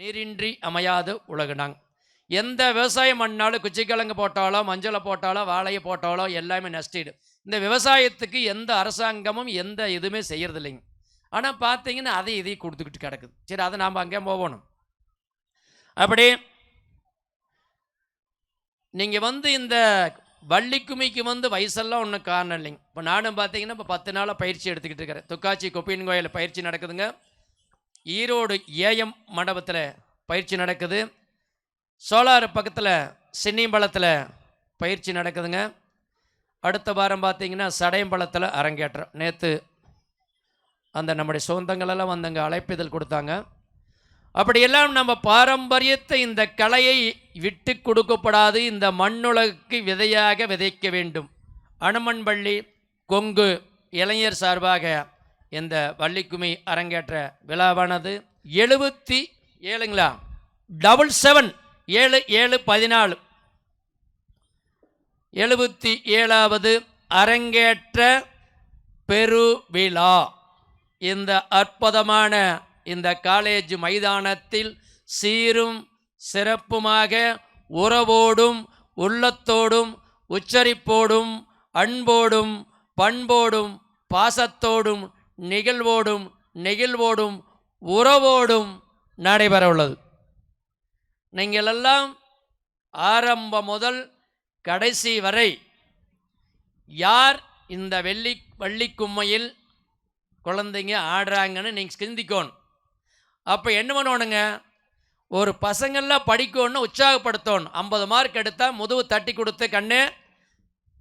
நீரின்றி அமையாது உலகுனாங்க. எந்த விவசாயம் பண்ணாலும் குச்சிக்கிழங்கு போட்டாலோ மஞ்சளை போட்டாலோ வாழையை போட்டாலோ எல்லாமே நஷ்டிடும் இந்த விவசாயத்துக்கு எந்த அரசாங்கமும் எந்த இதுவுமே செய்யறதில்லைங்க. ஆனால் பார்த்தீங்கன்னா அதை இதையும் கொடுத்துக்கிட்டு கிடக்குது. சரி அதை நாம் அங்கே போகணும். அப்படி நீங்கள் வந்து இந்த வள்ளிக்குமிக்கு வந்து வயசெல்லாம் ஒன்றும் காரணம் இல்லைங்க. இப்போ நானும் பார்த்தீங்கன்னா இப்போ பத்து நாளாக பயிற்சி எடுத்துக்கிட்டு இருக்கிறேன். துக்காச்சி கொப்பின் கோயில் பயிற்சி நடக்குதுங்க. ஈரோடு ஏஎம் மண்டபத்தில் பயிற்சி நடக்குது. சோலார் பக்கத்தில் சின்னிம்பலத்தில் பயிற்சி நடக்குதுங்க. அடுத்த வாரம் பார்த்தீங்கன்னா சடையம்பலத்தில் அரங்கேற்றம். நேற்று அந்த நம்முடைய சொந்தங்களெல்லாம் வந்து அங்கே அழைப்பிதழ் கொடுத்தாங்க. அப்படியெல்லாம் நம்ம பாரம்பரியத்தை இந்த கலையை விட்டு கொடுக்கப்படாது. இந்த மண்ணுலகுக்கு விதையாக விதைக்க வேண்டும். அனுமன்பள்ளி கொங்கு இளைஞர் சார்பாக இந்த வள்ளிக்குமி அரங்கேற்ற விழாவானது? எழுபத்தி ஏழுங்களா? டபுள் செவன் ஏழு ஏழு பதினாலு. எழுபத்தி ஏழாவது அரங்கேற்ற பெருவிழா. இந்த அற்புதமான இந்த காலேஜ் மைதானத்தில் சீரும் சிறப்புமாக உறவோடும் உள்ளத்தோடும் உச்சரிப்போடும் அன்போடும் பண்போடும் பாசத்தோடும் நிகழ்வோடும் நெகிழ்வோடும் உறவோடும் நடைபெற உள்ளது நீங்கள் எல்லாம் ஆரம்பம் முதல் கடைசி வரை யார் இந்த வெள்ளி வள்ளிக்கும்மையில் குழந்தைங்க ஆடுறாங்கன்னு நீங்கள் சிந்திக்கணும். அப்போ என்ன பண்ணணுங்க? ஒரு பசங்கள்லாம் படிக்கணும்னு உற்சாகப்படுத்தணும். ஐம்பது மார்க் எடுத்தால் முதுகு தட்டி கொடுத்து கண்ணு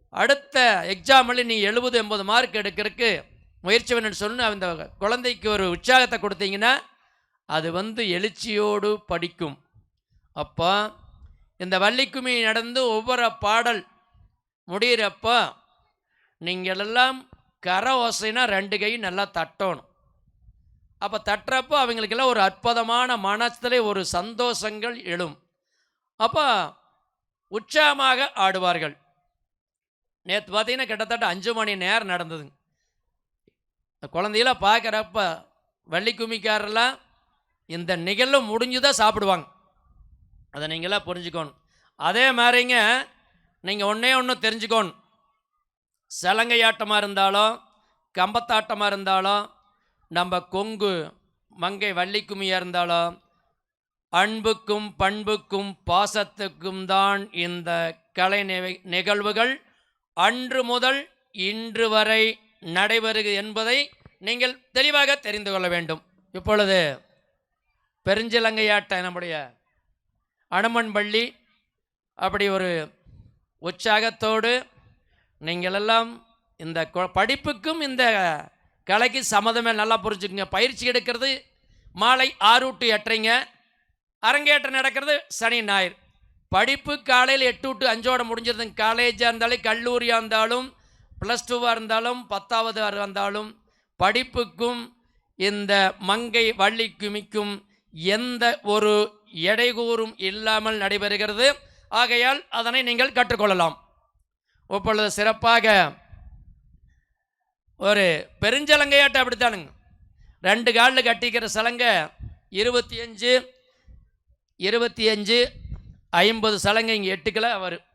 அடுத்த எக்ஸாமில் நீ எழுபது எண்பது மார்க் எடுக்கிறதுக்கு முயற்சி பண்ணு சொல்லி அந்த குழந்தைக்கு ஒரு உற்சாகத்தை கொடுத்தீங்கன்னா அது வந்து எழுச்சியோடு படிக்கும். அப்போ இந்த வள்ளிக்குமி நடந்து ஒவ்வொரு பாடல் முடிகிறப்போ நீங்கள் எல்லாம் ஓசைனா ரெண்டு கை நல்லா தட்டணும். அப்போ தட்டுறப்போ அவங்களுக்கெல்லாம் ஒரு அற்புதமான மனத்தில் ஒரு சந்தோஷங்கள் எழும். அப்போ உற்சாகமாக ஆடுவார்கள். நேற்று பார்த்தீங்கன்னா கிட்டத்தட்ட அஞ்சு மணி நேரம் நடந்ததுங்க. இந்த குழந்தையெல்லாம் பார்க்குறப்ப வள்ளிக்குமிக்காரெல்லாம் இந்த நிகழ்வு முடிஞ்சு தான் சாப்பிடுவாங்க. அதை நீங்களாம் புரிஞ்சுக்கணும். அதே மாதிரிங்க நீங்கள் ஒன்றே ஒன்று தெரிஞ்சுக்கணும். சலங்கையாட்டமாக இருந்தாலும் கம்பத்தாட்டமாக இருந்தாலும் நம்ம கொங்கு மங்கை வள்ளிக்குமியாக இருந்தாலும் அன்புக்கும் பண்புக்கும் பாசத்துக்கும் தான் இந்த கலை நிகழ்வுகள் அன்று முதல் இன்று வரை நடைபெறுகிறது என்பதை நீங்கள் தெளிவாக தெரிந்து கொள்ள வேண்டும். இப்பொழுது பெருஞ்சிலங்கையாட்ட நம்முடைய அனுமன் பள்ளி அப்படி ஒரு உற்சாகத்தோடு நீங்கள் எல்லாம் இந்த கொ- படிப்புக்கும் இந்த கலைக்கு சம்மதமே நல்லா புரிஞ்சுக்குங்க. பயிற்சி எடுக்கிறது மாலை ஆறு டு எட்டரைங்க. அரங்கேற்றம் நடக்கிறது சனி ஞாயிறு. படிப்பு காலையில் எட்டு டு அஞ்சோட முடிஞ்சிருதுங்க. காலேஜாக இருந்தாலும் கல்லூரியாக இருந்தாலும் ப்ளஸ் டூவாக இருந்தாலும் பத்தாவது இருந்தாலும் படிப்புக்கும் இந்த மங்கை வள்ளிக்குமிக்கும் எந்த ஒரு எடைகூறும் இல்லாமல் நடைபெறுகிறது. ஆகையால் அதனை நீங்கள் கற்றுக்கொள்ளலாம். இப்பொழுது சிறப்பாக ஒரு பெருஞ்சலங்கையாட்டம் அப்படித்தானுங்க. ரெண்டு காலில் கட்டிக்கிற சலங்கை இருபத்தி அஞ்சு இருபத்தி அஞ்சு ஐம்பது சலங்கை இங்கே எட்டுக்கில் வரும்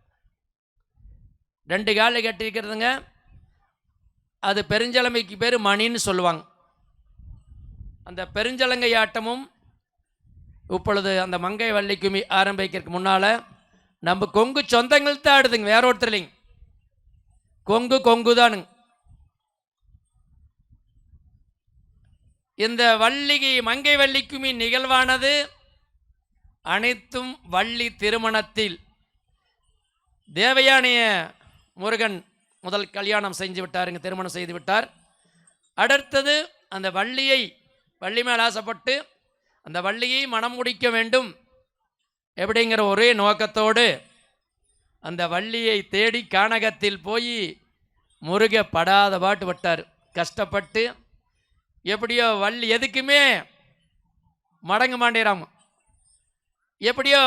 ரெண்டு காலில் கட்டிக்கிறதுங்க அது பெருஞ்சலமைக்கு பேர் மணின்னு சொல்லுவாங்க. அந்த பெருஞ்சலங்கை ஆட்டமும் இப்பொழுது அந்த மங்கை வள்ளிக்குமி ஆரம்பிக்கிறதுக்கு முன்னால் நம்ம கொங்கு சொந்தங்கள் தான் ஆடுதுங்க வேற ஒருத்தர் இல்லைங்க கொங்கு கொங்கு தானுங்க இந்த வள்ளிகை மங்கை வள்ளிக்குமி நிகழ்வானது அனைத்தும் வள்ளி திருமணத்தில். தேவயானிய முருகன் முதல் கல்யாணம் செஞ்சு விட்டாருங்க திருமணம் செய்து விட்டார். அடுத்தது அந்த வள்ளியை வள்ளி மேல் ஆசைப்பட்டு அந்த வள்ளியை மனம் முடிக்க வேண்டும் எப்படிங்கிற ஒரே நோக்கத்தோடு அந்த வள்ளியை தேடி கானகத்தில் போய் முருக படாத பாட்டு விட்டார் கஷ்டப்பட்டு எப்படியோ வள்ளி எதுக்குமே மடங்க மாட்டேறாம. எப்படியோ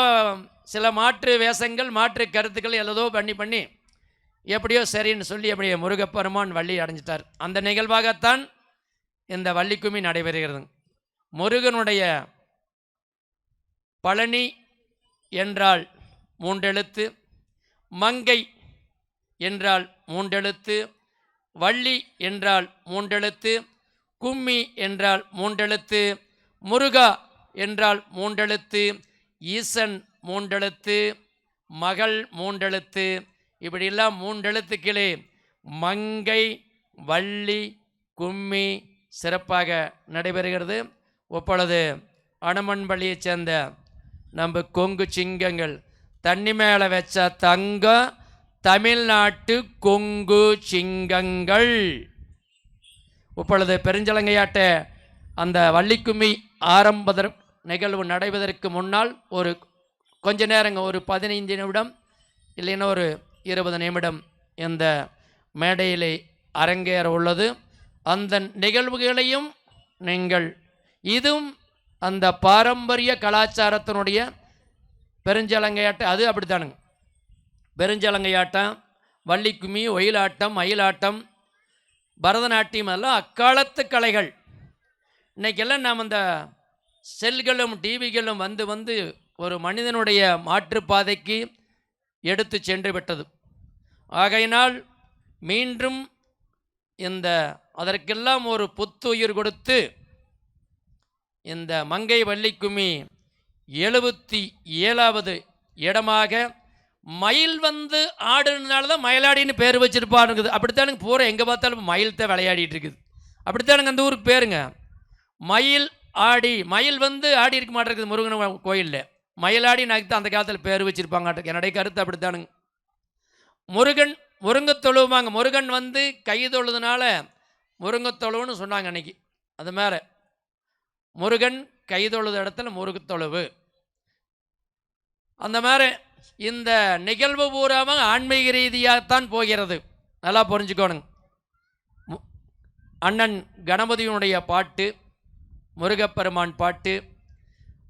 சில மாற்று வேஷங்கள் மாற்று கருத்துக்கள் எல்லதோ பண்ணி பண்ணி எப்படியோ சரின்னு சொல்லி அப்படியே முருகப்பெருமான் வள்ளி அடைஞ்சிட்டார். அந்த நிகழ்வாகத்தான் இந்த வள்ளிக்குமி நடைபெறுகிறது. முருகனுடைய பழனி என்றால் மூன்றெழுத்து மங்கை என்றால் மூன்றெழுத்து வள்ளி என்றால் மூன்றெழுத்து கும்மி என்றால் மூன்றெழுத்து முருகா என்றால் மூன்றெழுத்து ஈசன் மூன்றெழுத்து மகள் மூன்றெழுத்து இப்படியெல்லாம் மூன்றெழுத்துக்களே மங்கை வள்ளி கும்மி சிறப்பாக நடைபெறுகிறது. இப்பொழுது அனுமன்பள்ளியைச் சேர்ந்த நம்ம கொங்கு சிங்கங்கள் தண்ணி மேலே வச்ச தங்கம் தமிழ்நாட்டு கொங்கு சிங்கங்கள். இப்பொழுது பெருஞ்சலங்கையாட்ட அந்த வள்ளிக்கும்மி ஆரம்பதற் நிகழ்வு நடைவதற்கு முன்னால் ஒரு கொஞ்ச நேரங்க ஒரு பதினைந்து நிமிடம் இல்லைன்னா ஒரு இருபது நிமிடம் இந்த மேடையிலே அரங்கேற உள்ளது. அந்த நிகழ்வுகளையும் நீங்கள் இதுவும் அந்த பாரம்பரிய கலாச்சாரத்தினுடைய பெருஞ்சலங்கையாட்டம் அது அப்படித்தானுங்க. பெருஞ்சலங்கையாட்டம் வள்ளிக்குமி ஒயிலாட்டம் மயிலாட்டம் பரதநாட்டியம் எல்லாம் அக்காலத்து கலைகள். இன்றைக்கெல்லாம் நாம் அந்த செல்களும் டிவிகளும் வந்து வந்து ஒரு மனிதனுடைய மாற்றுப்பாதைக்கு எடுத்து சென்று விட்டது. ஆகையினால் மீண்டும் இந்த அதற்கெல்லாம் ஒரு புத்துயிர் கொடுத்து இந்த மங்கை வள்ளிக்குமி எழுபத்தி ஏழாவது இடமாக மயில் வந்து ஆடுறதுனால தான் மயிலாடின்னு பேர் வச்சுருப்பாருங்குது. அப்படித்தானுங்க பூரா எங்கே பார்த்தாலும் மயில் தான் விளையாடிட்டு இருக்குது. அப்படித்தானுங்க அந்த ஊருக்கு பேருங்க. மயில் ஆடி மயில் வந்து ஆடி இருக்க மாட்டேங்குது முருகன் கோயிலில். மயிலாடி நாக்கு தான் அந்த காலத்தில் பேர் வச்சுருப்பாங்க. என்னுடைய கருத்து அப்படித்தானுங்க. முருகன் முருங்கத்தொழுவாங்க முருகன் வந்து கை தொழுதுனால முருங்கத்தொழுவுன்னு சொன்னாங்க அன்னைக்கு. அது மேலே. முருகன் கை தொழுத இடத்துல முருகத்தொழுவு. அந்த மாதிரி இந்த நிகழ்வு பூராவும் ஆன்மீக ரீதியாகத்தான் போகிறது. நல்லா புரிஞ்சுக்கோணுங்க. மு- அண்ணன் கணபதியினுடைய பாட்டு முருகப்பெருமான் பாட்டு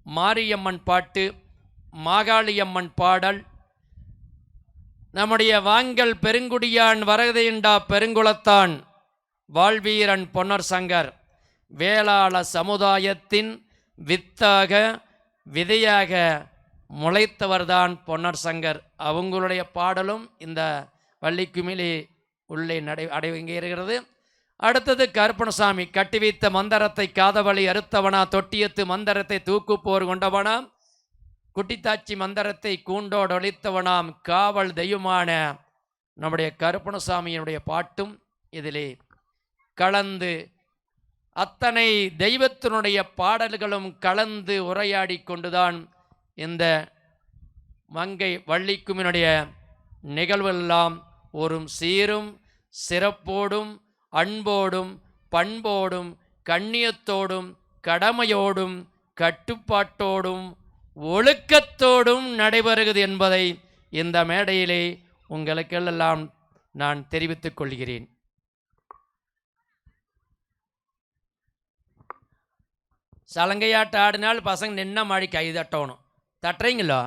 மாரியம்மன் பாட்டு மாகாளியம்மன் பாடல் நம்முடைய வாங்கல் பெருங்குடியான் வரதையுண்டா பெருங்குளத்தான் வாழ்வீரன் பொன்னர் சங்கர். வேளாள சமுதாயத்தின் வித்தாக விதையாக முளைத்தவர்தான் பொன்னர் சங்கர். அவங்களுடைய பாடலும் இந்த வள்ளிக்குமிழி உள்ளே நடை அடைவங்கிறது அடுத்தது கருப்பணசாமி. கட்டி வைத்த மந்தரத்தை காதவழி அறுத்தவனா தொட்டியத்து மந்தரத்தை தூக்குப்போர் கொண்டவனா குட்டித்தாச்சி மந்திரத்தை கூண்டோடு ஒழித்தவனாம் காவல் தெய்வமான நம்முடைய கருப்பணசாமியினுடைய பாட்டும் இதிலே. கலந்து அத்தனை தெய்வத்தினுடைய பாடல்களும் கலந்து உரையாடி கொண்டுதான் இந்த மங்கை வள்ளிக்குமினுடைய நிகழ்வெல்லாம் ஒரு சீரும் சிறப்போடும் அன்போடும் பண்போடும் கண்ணியத்தோடும் கடமையோடும் கட்டுப்பாட்டோடும் ஒழுக்கத்தோடும் நடைபெறுகிறது என்பதை இந்த மேடையிலே உங்களுக்கெல்லாம் நான் தெரிவித்துக் கொள்கிறேன். சலங்கையாட்டம் ஆடினால் பசங்க நின்ன மாடி கை தட்டணும். தட்டுறீங்களோ?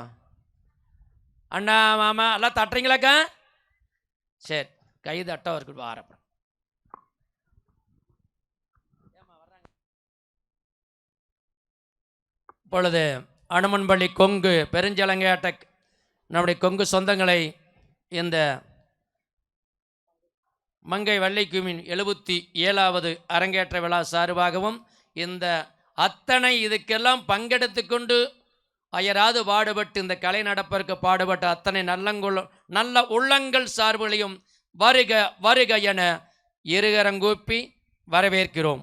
அண்ணா மாமா எல்லாம் தட்டுறீங்களாக்கா? சரி கை தட்ட இருக்கு வாரப்ப இப்பொழுது அனுமன்பள்ளி கொங்கு பெருஞ்சலங்கையாட்ட நம்முடைய கொங்கு சொந்தங்களை இந்த மங்கை வள்ளிக்குமின் எழுபத்தி ஏழாவது அரங்கேற்ற விழா சார்பாகவும் இந்த அத்தனை இதுக்கெல்லாம் பங்கெடுத்து கொண்டு அயராது பாடுபட்டு இந்த கலை நடப்பதற்கு பாடுபட்ட அத்தனை நல்லங்குள்ள நல்ல உள்ளங்கள் சார்புகளையும் வருக வருக என இருகரங்கூப்பி வரவேற்கிறோம்.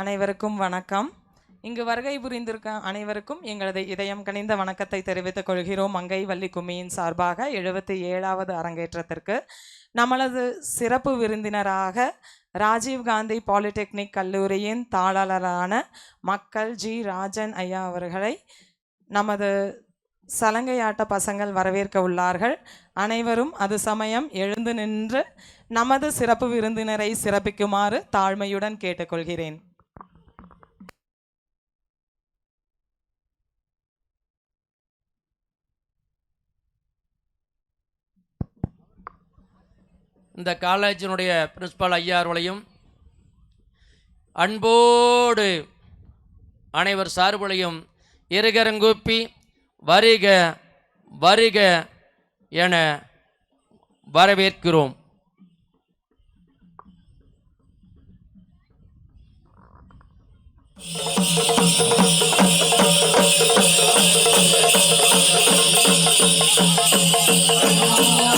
அனைவருக்கும் வணக்கம். இங்கு வருகை புரிந்திருக்க அனைவருக்கும் எங்களது இதயம் கனிந்த வணக்கத்தை தெரிவித்துக் கொள்கிறோம். மங்கை வள்ளி கும்மியின் சார்பாக எழுபத்தி ஏழாவது அரங்கேற்றத்திற்கு நம்மளது சிறப்பு விருந்தினராக ராஜீவ் காந்தி பாலிடெக்னிக் கல்லூரியின் தாளாளரான மக்கள் ஜி. ராஜன் ஐயா அவர்களை நமது சலங்கையாட்ட பசங்கள் வரவேற்க உள்ளார்கள். அனைவரும் அது சமயம் எழுந்து நின்று நமது சிறப்பு விருந்தினரை சிறப்பிக்குமாறு தாழ்மையுடன் கேட்டுக்கொள்கிறேன். இந்த காலேஜினுடைய பிரின்சிபால் ஐயா அன்போடு அனைவர் சார்புலையும் இருகரங்கூப்பி வருக வருக என வரவேற்கிறோம். அண்ணா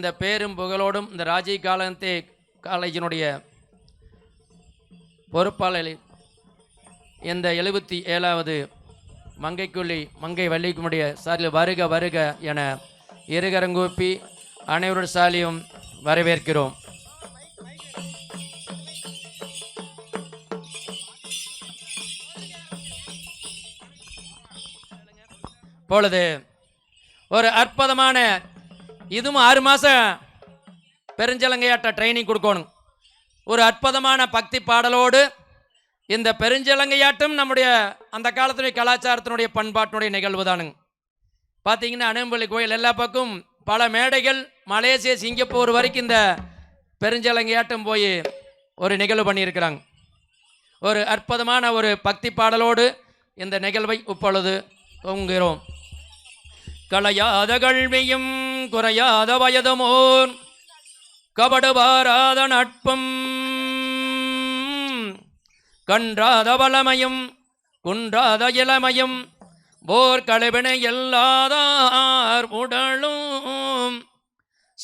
இந்த பேரும் புகழோடும் இந்த ராஜீவ் காலந்தே காலேஜினுடைய பொறுப்பாளர் இந்த எழுபத்தி ஏழாவது மங்கைக்குள்ளி மங்கை வள்ளிக்குமுடைய சாரில் வருக வருக என இருகரங்கூப்பி அனைவருடைய சாலியும் வரவேற்கிறோம். பொழுது ஒரு அற்புதமான இதுவும் ஆறு மாதம் பெருஞ்சலங்கையாட்ட ட்ரைனிங் கொடுக்கணும். ஒரு அற்புதமான பக்தி பாடலோடு இந்த பெருஞ்சலங்கையாட்டம் நம்முடைய அந்த காலத்துடைய கலாச்சாரத்தினுடைய பண்பாட்டினுடைய நிகழ்வு தானுங்க. பார்த்தீங்கன்னா அனும்பள்ளி கோயில் எல்லா பக்கம் பல மேடைகள் மலேசியா சிங்கப்பூர் வரைக்கும் இந்த பெருஞ்சலங்கையாட்டம் போய் ஒரு நிகழ்வு பண்ணியிருக்கிறாங்க. ஒரு அற்புதமான ஒரு பக்தி பாடலோடு இந்த நிகழ்வை இப்பொழுது தொங்குகிறோம். கலையாத கல்வியும் குறையாத வயதுமோர் கபடுபாராத நட்பும். கன்றாத வளமையும் குன்றாத இளமையும் போர்களவினை எல்லாதார் உடலும்.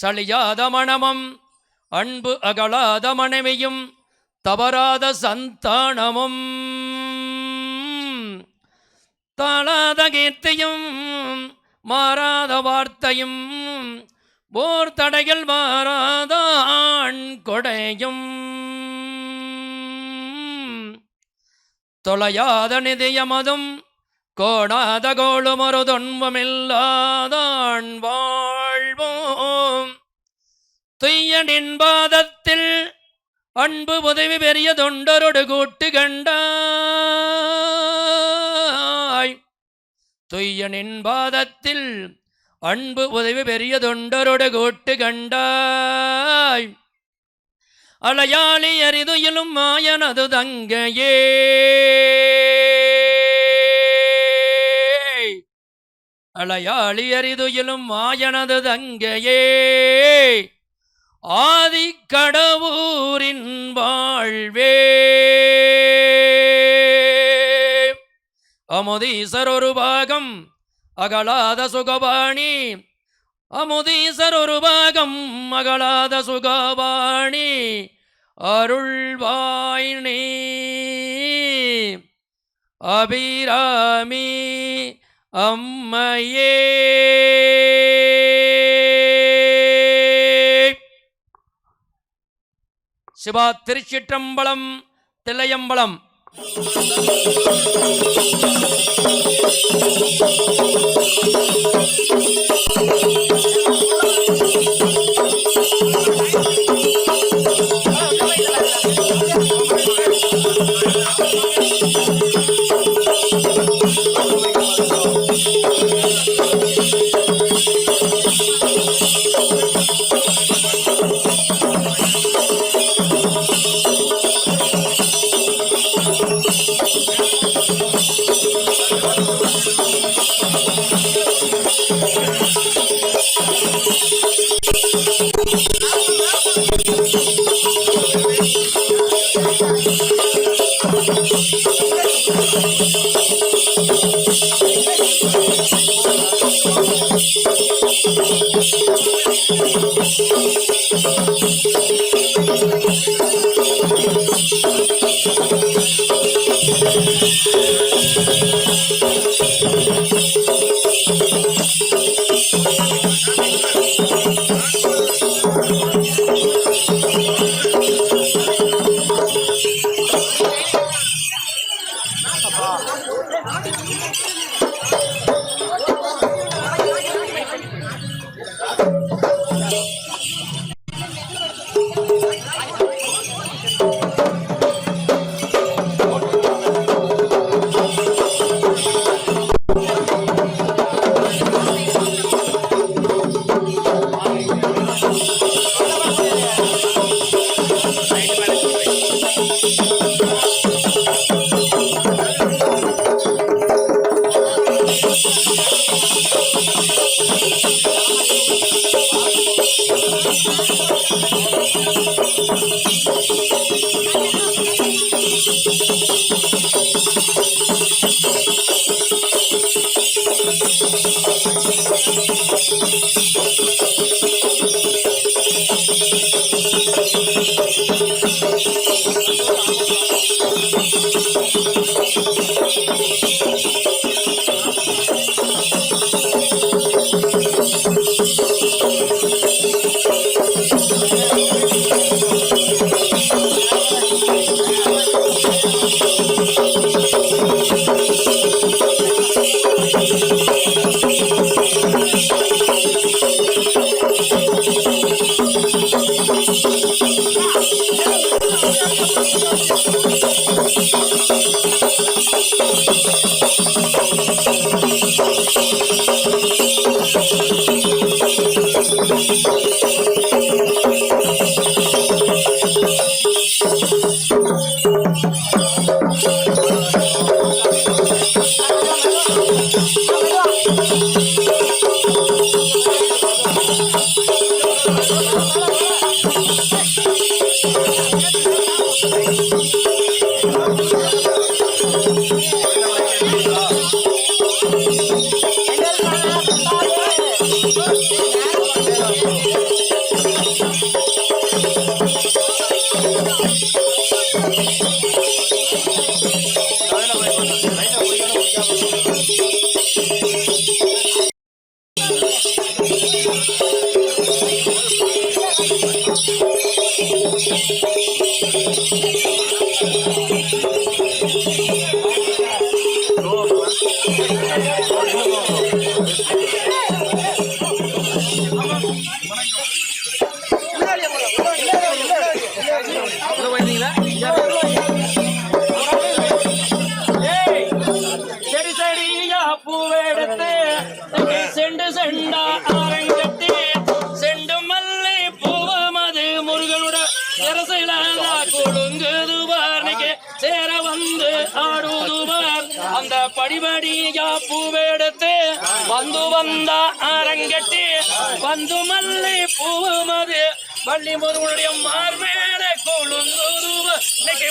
சளியாத மனமும் அன்பு அகலாத மனைவியும் தவறாத சந்தானமும். தாளாத கீர்த்தியும் மாறாத வார்த்தையும் போர் தடைகள் மாறாத ஆண் கொடையும். தொலையாத நிதியமதும் கோணாத கோளுமொரு தொன்பமில்லாதான் வாழ்வோம். துய்யனின் பாதத்தில் அன்பு உதவி பெரிய தொண்டரோடு கூட்டு கண்டாய் துய்யனின் பாதத்தில் அன்பு உதவி பெரிய தொண்டரொடு கோட்டு கண்டாய். அலையாளி அரிதுயிலும் மாயனது தங்கையே. அலையாளி அரிதுயிலும் மாயனது தங்கையே. ஆதி கடவுரின் வாழ்வே. அமுதீசர் ஒரு பாகம் அகலாத சுகபாணி. அமுதீசர் ஒரு பாகம் அகலாத சுகபாணி. அருள்வாயினி அபிராமி அம்மையே. சிவா திருச்சிற்றம்பலம் தில்லையம்பலம். Thank you. செடி அந்த படிபடியா பூவெடுத்து வந்து வந்தா அரங்கட்டி வந்து மல்லி பூவமது வள்ளி முருகனுடைய மார்மேல கொழுங்குதுவார் இன்னைக்கு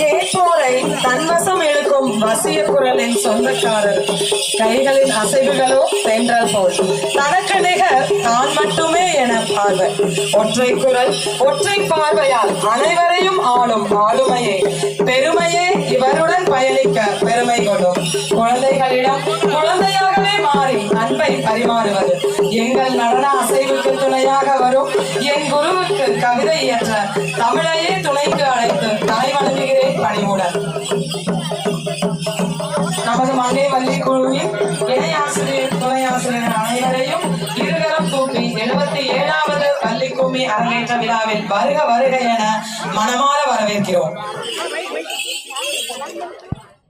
கேட்போரை தன்வசம் இழுக்கும் வசிய குரலின் சொந்தக்காரர். கைகளின் அசைவுகளோ தென்றல் போல். தனக்கு நிகர் தான் மட்டுமே என பார்வை. ஒற்றை குரல் ஒற்றை பார்வையால் அனைவரையும் ஆளும் ஆளுமையே. பெருமையே இவருடன் பயணிக்க பெருமை கொள்ளும். குழந்தைகளிடம் குழந்தையாகவே மாறி அன்பை பரிமாறுவது. எங்கள் நடன அசைவுக்கு துணையாக வரும். என் குருவுக்கு கவிதை இயற்ற தமிழையே துணைக்கு அழைத்து நமது வள்ளி குழுவின் இணை ஆசிரியர் துணை ஆசிரியர் அனைவரையும் இருகரம் கூப்பி எழுபத்தி ஏழாவது வள்ளிக்கும்மி அரங்கேற்ற விழாவில் வருக வருக என மனமாற வரவேற்கிறோம்.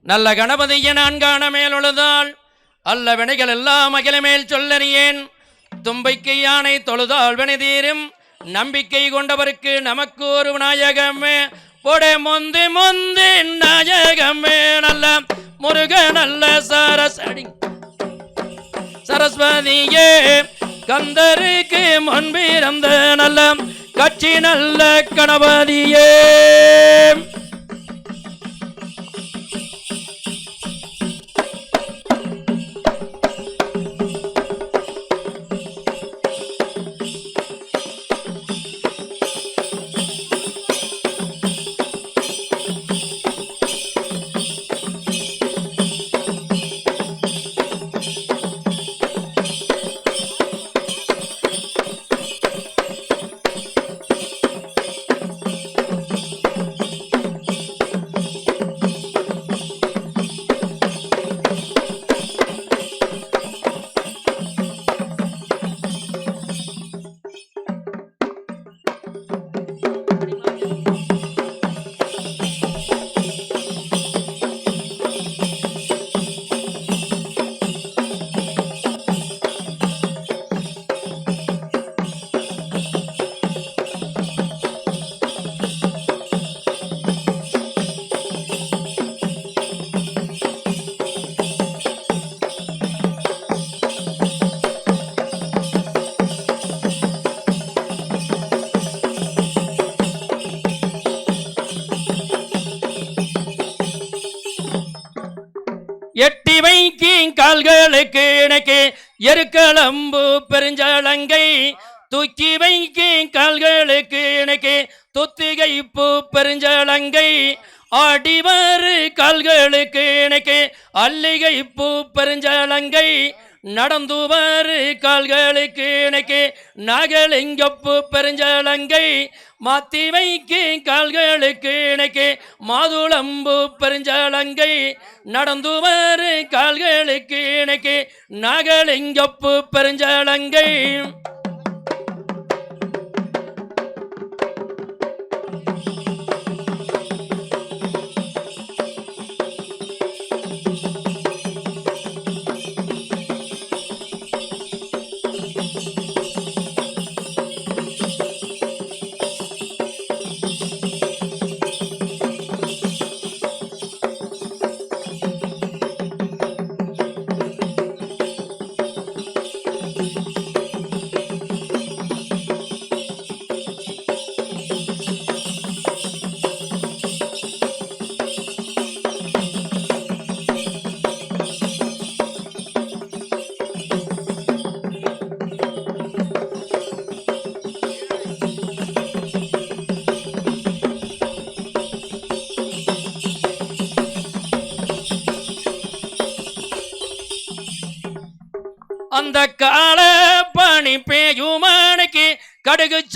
நல்ல கணபதியை நான் காண மேலொழுதாள் அல்ல வினைகள் எல்லாம் அகில மேல் சொல்லறியேன். தும்பைக்கு யானை தொழுதால் வினைதீரும் நம்பிக்கை கொண்டவருக்கு நமக்கு ஒரு நாயகமே பொடை முந்தி முந்தி நாயகமே நல்ல முருக நல்ல சரசடி சரஸ்வதியே கந்தருக்கு முன்பிறந்த நல்ல கட்சி நல்ல கணபதியே. எருக்களம்பு பெருஞ்சலங்கை தூக்கி வைக்கி கால்களுக்கு இணைக்கு தொத்திகை பூ பெருஞ்சலங்கை ஆடிவாறு கால்களுக்கு இணைக்கு அல்லிகை பூ பெருஞ்சலங்கை நடந்துவாறு கால்களுக்கு இணைக்கு நாகலிங்கப்பு பெருஞ்சலங்கை மாத்தி வைக்கு கால்களுக்கு இணைக்கு மாதுளம்பு பெருஞ்சலங்கை நடந்து வரு கால்களுக்கு இணைக்கு நாகலிங்கப்பு பெருஞ்சலங்கை.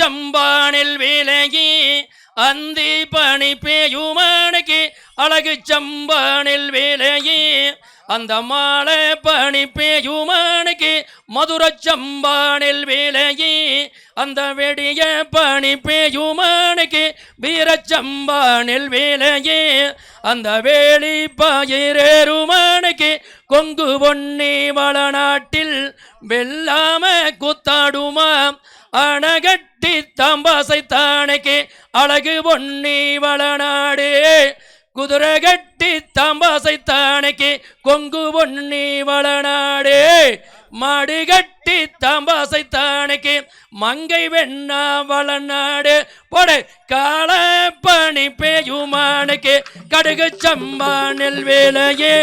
சம்பானில் விலகி அந்தி பணி பேயுமானுக்கு அழகு சம்பானில் விலகி அந்த மாலை பணி பேயுமானுக்கு மதுர சம்பானில் விலகி அந்த வெடிய பணி பேயுமானுக்கு வீரச்சம்பானில் விலகி அந்த வேலி பாயிரேருமானுக்கு கொங்கு பொன்னி வளநாட்டில் வெல்லாம குத்தாடுமா கூத்தாடுமா அணகட்டி தம்பாசை தானைக்கு அழகு பொன்னி வளநாடு. குதிரை கட்டி தம்பாசை தானைக்கு கொங்கு பொன்னி வளநாடு. மாடு கட்டி தாம்பாசை தானைக்கு மங்கை வெண்ணா வளநாடு. போடு கால பணி பேயுமானுக்கு கடுகு சம்பானில் வேலையே.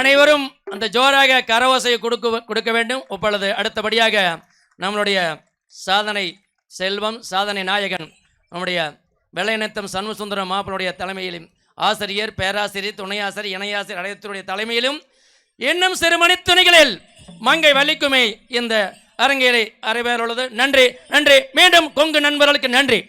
அனைவரும் அந்த ஜோராக கரவசையை கொடுக்க கொடுக்க வேண்டும். இப்பொழுது அடுத்தபடியாக நம்மளுடைய சாதனை செல்வம் சாதனை நாயகன் நம்முடைய வெள்ளையினத்தம் சண்முசுந்தரம் மாப்பிளுடைய தலைமையிலும் ஆசிரியர் பேராசிரியர் துணையாசிரியர் இணையாசிரியர் அனைத்துடைய தலைமையிலும் இன்னும் சிறு மணித்துணிகளில் மங்கை வலிக்குமே இந்த அரங்கேறி அறிவேறுள்ளது நன்றி நன்றி. மீண்டும் கொங்கு நண்பர்களுக்கு நன்றி.